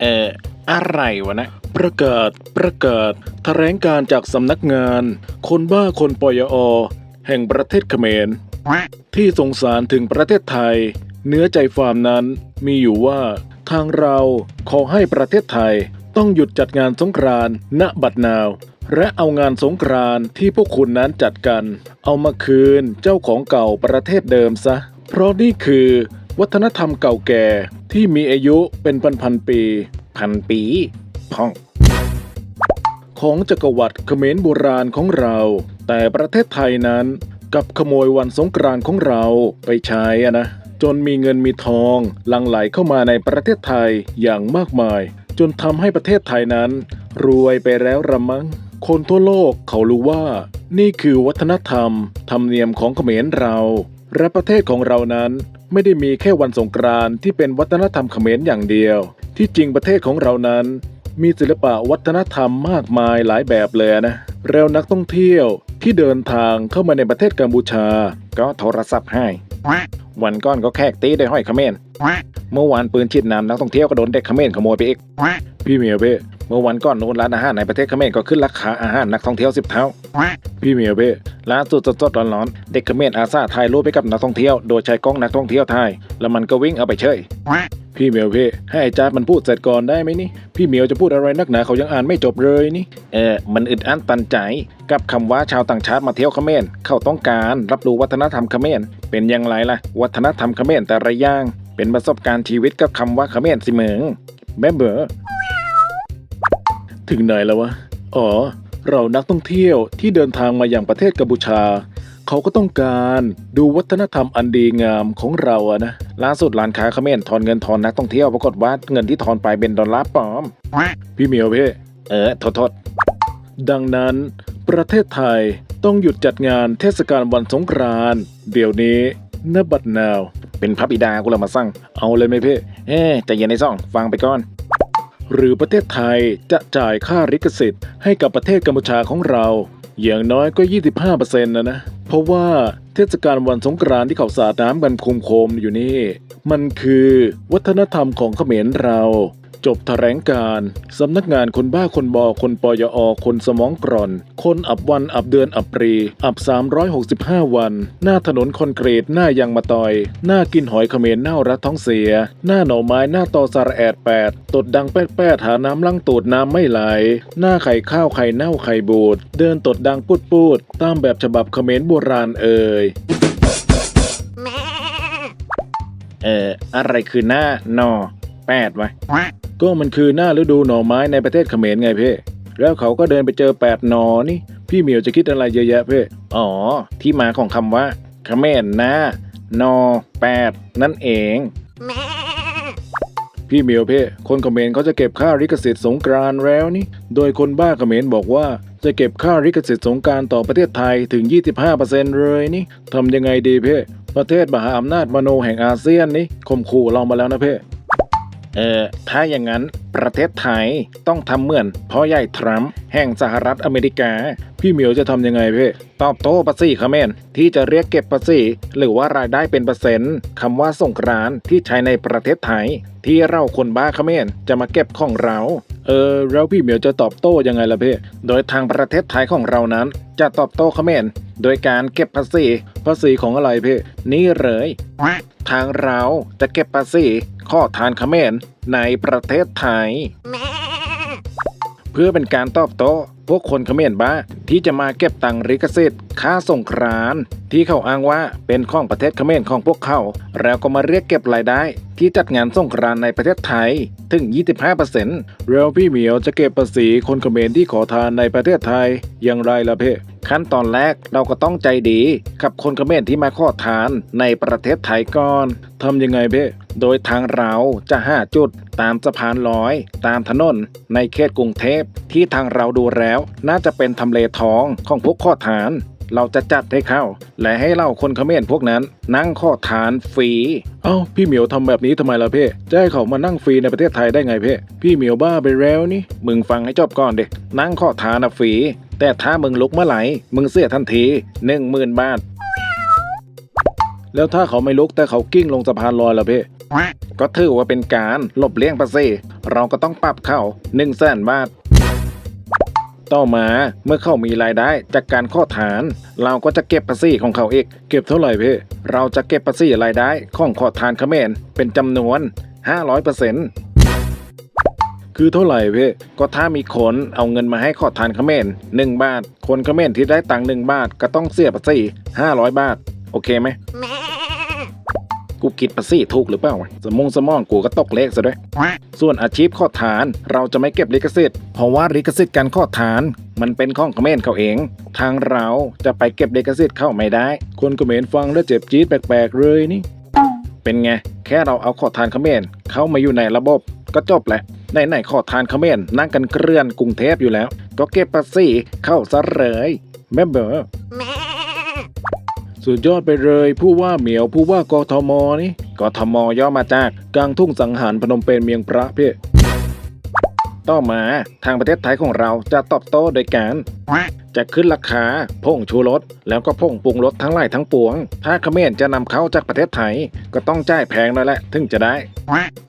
เอออะไรวะนะ ประกาศประกาศแถลงการจากสำนักงาน คนบ้าคนปยอ แห่งประเทศเขมร ที่สงสารถึงประเทศไทย เนื้อใจฟาร์มนั้นมีอยู่ว่าทางเราขอให้ประเทศไทยต้องหยุดจัดงานสงกรานต์ณบัดนาว และเอางานสงกรานต์ที่พวกคุณนั้นจัดกัน เอามาคืนเจ้าของเก่าประเทศเดิมซะ เพราะนี่คือ วัฒนธรรมเก่าแก่ที่มีอายุเป็นพันพันๆปี พันปีพ่อง ของจักรวรรดิเขมรโบราณของเรา แต่ประเทศไทยนั้นกลับขโมยวันสงกรานต์ของเราไปใช้อะนะ จนมีเงินมีทองหลั่งไหลเข้ามาในประเทศไทยอย่างมากมาย จนทำให้ประเทศไทยนั้น รวยไปแล้วระมัง คนทั่วโลกเขารู้ว่า นี่คือวัฒนธรรม ธรรมเนียมของเขมรเรา และประเทศของเรานั้น ไม่ได้มีแค่วันสงกรานต์ที่เป็นวัฒนธรรมเขมรอย่างเดียว ที่จริงประเทศของเรานั้น มีศิลปะวัฒนธรรมมากมายหลายแบบเลยนะแล้วนักท่องเที่ยวที่เดินทางเข้ามาในประเทศกัมพูชา ก็โทรศัพท์ให้ วันก้อนก็แขกตีได้ห้อยเขมรเมื่อวานปืนฉีดน้ำนักท่องเที่ยวก็โดนเด็กเขมรขโมยไปอีกพี่เมียเบ้เมื่อวันก่อนโน้นร้านอาหารในประเทศเขมรก็ขึ้นราคาอาหารนักท่องเที่ยวสิบเท่า พี่เมียเบ้ ล่าสุดสดๆร้อนๆเด็กเขมรอาสาถ่ายรูปไปกับนักท่องเที่ยวโดยใช้กล้องนักท่องเที่ยวถ่ายแล้วมันก็วิ่งเอาไปเฉยพี่เมียวพี่ให้ไอ้จ๊าดมันพูดเสร็จก่อนได้ไหมนี่พี่เมียวจะพูดอะไรนักหนาเขายังอ่านไม่จบเลยนี่เออมันอึดอั้นตันใจ กับคำว่าชาวต่างชาติมาเที่ยวเขมรเขาต้องการรับรู้วัฒนธรรมเขมรเป็นอย่างไรล่ะ วัฒนธรรมเขมรแต่ละอย่างเป็นประสบการณ์ชีวิตกับคำว่าเขมรสิเมืองแม่เบอถึงไหนแล้ววะอ๋อ เรานักท่องเที่ยวที่เดินทางมาอย่างประเทศกัมพูชา เขาก็ต้องการดูวัฒนธรรมอันดีงามของเราอะนะล่าสุดร้านค้าเขมรถอนเงินทอนนักท่องเที่ยวปรากฏว่าเงินที่ทอนไปเป็นดอลลาร์ปลอม พี่เมียวพี่เออโทษโทษดังนั้น ประเทศไทยต้องหยุดจัดงานเทศกาลวันสงกรานต์เดี๋ยวนี้นบัดนาว เป็นพระบิดากูเลยมาสั่งเอาเลยไหมพี่เอ๊ใจเย็นในซ่อง ฟังไปก่อน หรือประเทศไทยจะจ่ายค่าลิขสิทธิ์ให้กับประเทศกัมพูชาของเรา อย่างน้อยก็ 25%นะนะ เพราะว่าเทศกาลวันสงกรานต์ที่เขาสาดน้ำกันคุมโคมอยู่นี่ มันคือวัฒนธรรมของเขมรเรา จบแถลงการณ์สำนักงานคนบ้าคนบอคนปยอ คนสมองกร่อน คนอับวันอับเดือนอับปรีอับ 365 วัน หน้าถนนคอนกรีตหน้ายางมะตอย หน้ากินหอยเขมรเน่ารัดท้องเสีย หน้าหน่อไม้หน้าตอสาระแอดแปดตดดังแป๊ดแป๊ดหาน้ำลังตูดน้ำไม่ไหล หน้าไข่ข้าวไข่เน่าไข่บูด เดินตดดังปูดปูดตามแบบฉบับเขมรโบราณเอ่ยเอ่ออะไรคือหน้านอแปดวะ ก็มันคือหน้าฤดูหน่อไม้ในประเทศเขมรไงเพ่แล้วเขาก็เดินไปเจอแปดหนอนี่พี่เหมียวจะคิดอะไรเยอะแยะเพ่อ๋อ ที่มาของคำว่าเขมรหน้านอแปดนั่นเองพี่เหมียวเพ่คนเขมรเขาจะเก็บค่าลิขสิทธิ์สงกรานแล้วนี่ โดยคนบ้าเขมรบอกว่าจะเก็บค่าลิขสิทธิ์สงการต่อประเทศไทยถึง 25%เลยนี่ทำยังไงดีเพ่ประเทศมหาอำนาจมโนแห่งอาเซียนนี่ข่มขู่เรามาแล้วนะเพ่ เออถ้าอย่างนั้นประเทศไทยต้องทำเหมือนพ่อใหญ่ทรัมป์แห่งสหรัฐอเมริกา พี่เหมียวจะทำยังไงเพ่ตอบโต้ภาษีเขมรที่จะเรียกเก็บภาษีหรือว่ารายได้เป็นเปอร์เซ็นต์คำว่าส่งกรานที่ใช้ในประเทศไทย ที่เราคนบ้าเขมรจะมาเก็บของเราเออแล้วพี่เหมียวจะตอบโต้ยังไงล่ะเพ่โดยทางประเทศไทยของเรานั้น จะตอบโต้เขมรโดยการเก็บภาษีภาษีของอะไรเพ่นี่เลยทางเราจะเก็บภาษี ข้อทานเขมรในประเทศไทย เพื่อเป็นการตอบโต้พวกคนเขมรบ้าที่จะมาเก็บตังค์ลิขสิทธิ์ค่าส่งกรานที่เขาอ้างว่าเป็นของประเทศเขมรของพวกเขา แล้วก็มาเรียกเก็บรายได้ ที่จัดงานส่งกรานในประเทศไทย ถึง 25%แล้วพี่เหมียวจะเก็บภาษีคนเขมรที่ขอทานในประเทศไทยอย่างไรล่ะเพ่ขั้นตอนแรกเราก็ต้องใจดี กับคนเขมรที่มาขอทานในประเทศไทยก่อนทำยังไงเพ่โดยทางเราจะหาจุดตามสะพานลอย ตามถนนในเขตกรุงเทพที่ทางเราดูแล้วน่าจะเป็นทำเลทองของพวกข้อทาน เราจะจัดให้เข้า และให้เล่าคนเขมรพวกนั้น นั่งข้อทานฟรีเอ้าพี่เหมียวทำแบบนี้ทำไมล่ะเพ่จะให้เขามานั่งฟรีในประเทศไทยได้ไงเพ่พี่เหมียวบ้าไปแล้วนี่มึงฟังให้จบก่อนเด็กนั่งข้อทานอะฟรีแต่ถ้ามึงลุกเมื่อไหร่มึงเสียทันทีหนึ่งหมื่นบาทแล้วถ้าเขาไม่ลุกแต่เขากิ้งลงสะพานลอยล่ะเพ่ ก็ถือว่าเป็นการหลบเลี่ยงภาษีเราก็ต้องปรับเข้า1นึ่งแสนบาท ต่อมาเมื่อเขามีรายได้จากการข้อฐาน เราก็จะเก็บภาษีของเขาเองเก็บเท่าไหร่เพ่เราจะเก็บภาษีรายได้ของข้อฐานเขมรเป็นจำนวน 500%คือเท่าไหร่เพ่ก็ถ้ามีคนเอาเงินมาให้ข้อฐานเขมร1บาท คนเขมรที่ได้ตังค์หนึ่งบาทก็ต้องเสียภาษี500บาท โอเคไหม กูคิดภาษีถูกหรือเปล่าวะสมองสมองกูก็ตกเลขซะด้วย ส่วนอาชีพข้อฐานเราจะไม่เก็บลิขสิทธิ์เพราะว่าลิขสิทธิ์การข้อฐาน มันเป็นของเขมรเขาเอง ทางเราจะไปเก็บลิขสิทธิ์เข้าไม่ได้ คนเขมรฟังแล้วเจ็บจี๊ดแปลกๆเลยนี่ เป็นไง แค่เราเอาข้อฐานเขมรเข้ามาอยู่ในระบบก็จบแหละในไหนๆข้อฐานเขมรนั่งกันเกลื่อนกรุงเทพอยู่แล้ว ก็เก็บภาษีเข้าซะเลยแม่เบอ สุดยอดไปเลยผู้ว่าเหมียวผู้ว่ากทมนี่กทมย่อมาจากกลางทุ่งสังหารพนมเปญเมียงพระเพี่ ต่อมาทางประเทศไทยของเราจะตอบโต้โดยการ จะขึ้นราคาผงชูรสแล้วก็ผงปรุงรสทั้งหลายทั้งปวง ถ้าเขมรจะนำเข้าจากประเทศไทยก็ต้องจ่ายแพงนั่นแหละถึงจะได้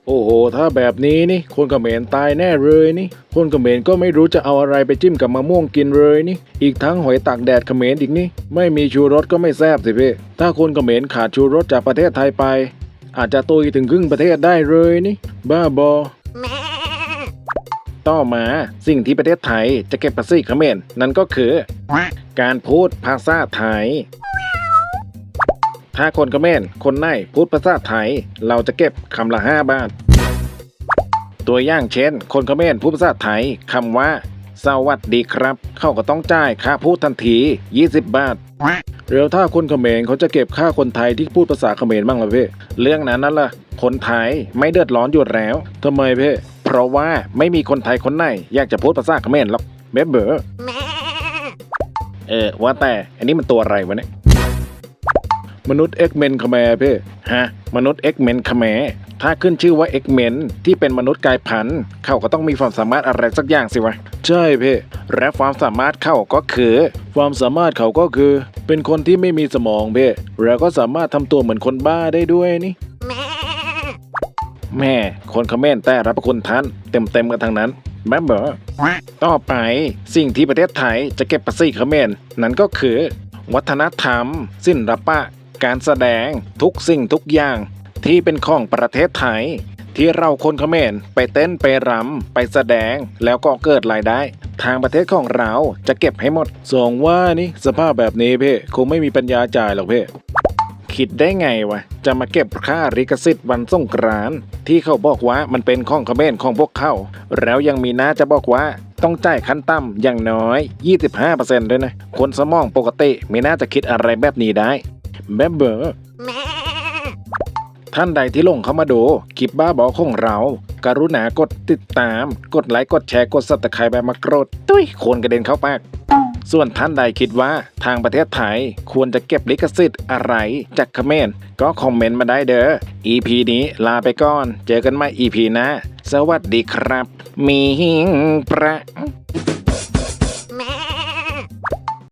โอ้โห ถ้าแบบนี้นี่คนเขมรตายแน่เลยนี่ คนเขมรก็ไม่รู้จะเอาอะไรไปจิ้มกับมะม่วงกินเลยนี่ อีกทั้งหอยตากแดดเขมรอีกนี่ ไม่มีชูรสก็ไม่แซ่บสิพี่ถ้าคนเขมรขาดชูรสจากประเทศไทยไป อาจจะตุยถึงครึ่งประเทศได้เลยนี่ บ้าบอ ต่อมาสิ่งที่ประเทศไทยจะเก็บภาษีเขมรนั่นก็คือ การพูดภาษาไทย ถ้าคนเขมรคนไหนพูดภาษาไทย เราจะเก็บคำละ5บาท ตัวอย่างเช่น คนเขมรพูดภาษาไทยคำว่า สวัสดีครับ เขาก็ต้องจ่ายค่าพูดทันที 20 บาทแล้วถ้าคนเขมรเขาจะเก็บค่าคนไทยที่พูดภาษาเขมรบ้างล่ะเพ่เรื่องนั้นนั่นล่ะคนไทยไม่เดือดร้อนอยู่แล้วทำไมเพ่ เพราะว่าไม่มีคนไทยคนไหนอยากจะพูดภาษาเขมรหรอกเบ๊เบอเออว่าแต่อันนี้มันตัวอะไรวะเนี่ยมนุษย์เอ็กเมนคแมร์เพ่ฮะ มนุษย์เอ็กเมนคแมร์ถ้าขึ้นชื่อว่าเอ็กเมนที่เป็นมนุษย์กายพันธุ์เขาก็ต้องมีความสามารถอะไรสักอย่างสิวะ ใช่เพ่และความสามารถเขาก็คือ ความสามารถเขาก็คือ เป็นคนที่ไม่มีสมองเพ่แล้วก็สามารถทำตัวเหมือนคนบ้าได้ด้วยนี่ แม่คนคอมเขมรแต่รับคุณท่านเต็มๆกันทั้งนั้นแม่เบอต่อไปสิ่งที่ประเทศไทยจะเก็บภาษีเขมรนั้นก็คือ วัฒนธรรม ศิลปะ การแสดงทุกสิ่งทุกอย่าง ที่เป็นของประเทศไทย ที่เราคนเขมรไปเต้นไปรำไปแสดงแล้วก็เกิดรายได้ ทางประเทศของเราจะเก็บให้หมดสองว่านี่สภาพแบบนี้เพ่คงไม่มีปัญญาจ่ายหรอกเพ่ คิดได้ไงวะ จะมาเก็บค่าลิขสิทธิ์วันสงกรานต์ที่เขาบอกว่ามันเป็นของเขมรของพวกเขาแล้วยังมีน้าจะบอกว่าต้องจ่ายขั้นต่ำอย่างน้อย 25%ด้วยนะ คนสมองปกติไม่น่าจะคิดอะไรแบบนี้ได้แม่เบอร์ท่านใดที่ลงเข้ามาดูคลิปบ้าบอของเราการุณากดติดตาม กดไลค์ กดแชร์ กดสับตะไคร้แบบมากรดตุ้ยโคนกระเด็นเข้าปาก ส่วนท่านใดคิดว่าทางประเทศไทยควรจะเก็บลิขสิทธิ์อะไรจากเมนต์ก็คอมเมนต์มาได้เด้อ EP นี้ลาไปก่อน เจอกันใหม่ EP หน้า สวัสดีครับ มีหิงประ